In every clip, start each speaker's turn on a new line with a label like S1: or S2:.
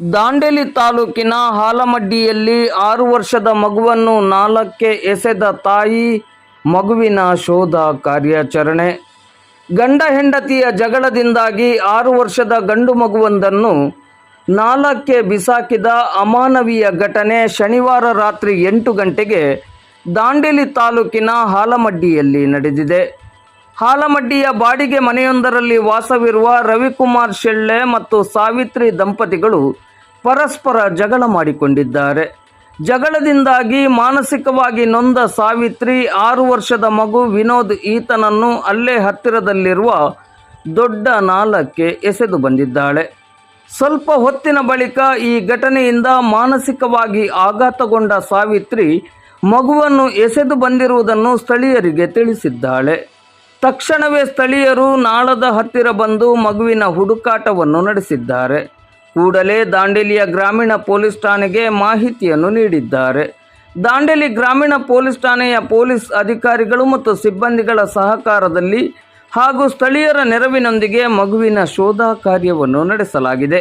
S1: ದಾಂಡೇಲಿ ತಾಲೂಕಿನ ಹಾಲಮಡ್ಡಿಯಲ್ಲಿ ಆರು ವರ್ಷದ ಮಗುವನ್ನು ನಾಲ್ಕಕ್ಕೆ ಎಸೆದ ತಾಯಿ ಮಗುವಿನ ಶೋಧ ಕಾರ್ಯಾಚರಣೆ. ಗಂಡ ಹೆಂಡತಿಯ ಜಗಳದಿಂದಾಗಿ ಆರು ವರ್ಷದ ಗಂಡು ಮಗುವೊಂದನ್ನು ನಾಲ್ಕಕ್ಕೆ ಬಿಸಾಕಿದ ಅಮಾನವೀಯ ಘಟನೆ ಶನಿವಾರ ರಾತ್ರಿ ಎಂಟು ಗಂಟೆಗೆ ದಾಂಡೇಲಿ ತಾಲೂಕಿನ ಹಾಲಮಡ್ಡಿಯಲ್ಲಿ ನಡೆದಿದೆ. ಹಾಲಮಡ್ಡಿಯ ಬಾಡಿಗೆ ಮನೆಯೊಂದರಲ್ಲಿ ವಾಸವಿರುವ ರವಿಕುಮಾರ್ ಶೆಳ್ಳೆ ಮತ್ತು ಸಾವಿತ್ರಿ ದಂಪತಿಗಳು ಪರಸ್ಪರ ಜಗಳ ಮಾಡಿಕೊಂಡಿದ್ದಾರೆ. ಜಗಳದಿಂದಾಗಿ ಮಾನಸಿಕವಾಗಿ ನೊಂದ ಸಾವಿತ್ರಿ ಆರು ವರ್ಷದ ಮಗು ವಿನೋದ್ ಈತನನ್ನು ಅಲ್ಲೇ ಹತ್ತಿರದಲ್ಲಿರುವ ದೊಡ್ಡ ನಾಲಕ್ಕೆ ಎಸೆದು ಬಂದಿದ್ದಾಳೆ. ಸ್ವಲ್ಪ ಹೊತ್ತಿನ ಬಳಿಕ ಈ ಘಟನೆಯಿಂದ ಮಾನಸಿಕವಾಗಿ ಆಘಾತಗೊಂಡ ಸಾವಿತ್ರಿ ಮಗುವನ್ನು ಎಸೆದು ಬಂದಿರುವುದನ್ನು ಸ್ಥಳೀಯರಿಗೆ ತಿಳಿಸಿದ್ದಾಳೆ. ತಕ್ಷಣವೇ ಸ್ಥಳೀಯರು ನಾಳದ ಹತ್ತಿರ ಬಂದು ಮಗುವಿನ ಹುಡುಕಾಟವನ್ನು ನಡೆಸಿದ್ದಾರೆ. ಕೂಡಲೇ ದಾಂಡೇಲಿಯ ಗ್ರಾಮೀಣ ಪೊಲೀಸ್ ಠಾಣೆಗೆ ಮಾಹಿತಿಯನ್ನು ನೀಡಿದ್ದಾರೆ. ದಾಂಡೇಲಿ ಗ್ರಾಮೀಣ ಪೊಲೀಸ್ ಠಾಣೆಯ ಪೊಲೀಸ್ ಅಧಿಕಾರಿಗಳು ಮತ್ತು ಸಿಬ್ಬಂದಿಗಳ ಸಹಕಾರದಲ್ಲಿ ಹಾಗೂ ಸ್ಥಳೀಯರ ನೆರವಿನೊಂದಿಗೆ ಮಗುವಿನ ಶೋಧ ಕಾರ್ಯವನ್ನು ನಡೆಸಲಾಗಿದೆ.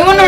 S2: ಇವ್ನು